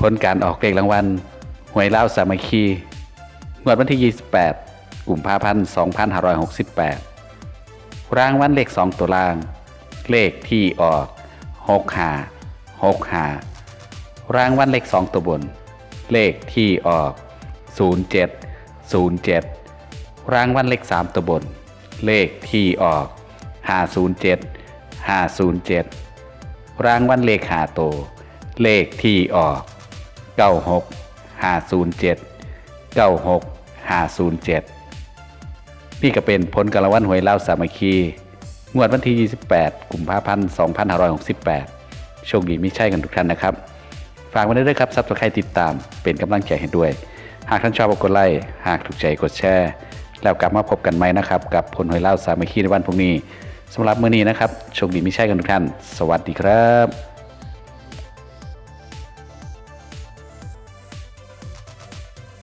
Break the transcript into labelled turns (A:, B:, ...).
A: ผลการออกเลขรางวัลหวยเล่าวสามัคคี งวดวันที่ 28กุมภาพันธ์ 2568 รางวัลเลข 2 ตัวล่าง เลขที่ออก6 5 6 5รางวัลเลข 2 ตัวบน เลขที่ออก 07 07 รางวัลเลข 3 ตัวบน เลขที่ออก 507 507 รางวัลเลขหาโต เลขที่ออก 96 507 96 507 นี่ก็เป็นผลการรางวัลหวยเล่าวสามัคคี งวดวันที่ 28กุมภาพันธ์2568 โชคดีไม่ใช่กันทุกท่านนะครับ ฝากไว้ด้วยครับซับสไครต์ติดตามเป็นกำลังใจให้ด้วย หากท่านชอบกดไลค์หากถูกใจกดแชร์ แล้วกลับมาพบกันไหมนะครับ กับผลหวยเล่าวสามัคคีในวันพรุ่งนี้สำหรับมื้อนี้นะครับโชคดีไม่ใช่กันทุกท่าน สวัสดีครับ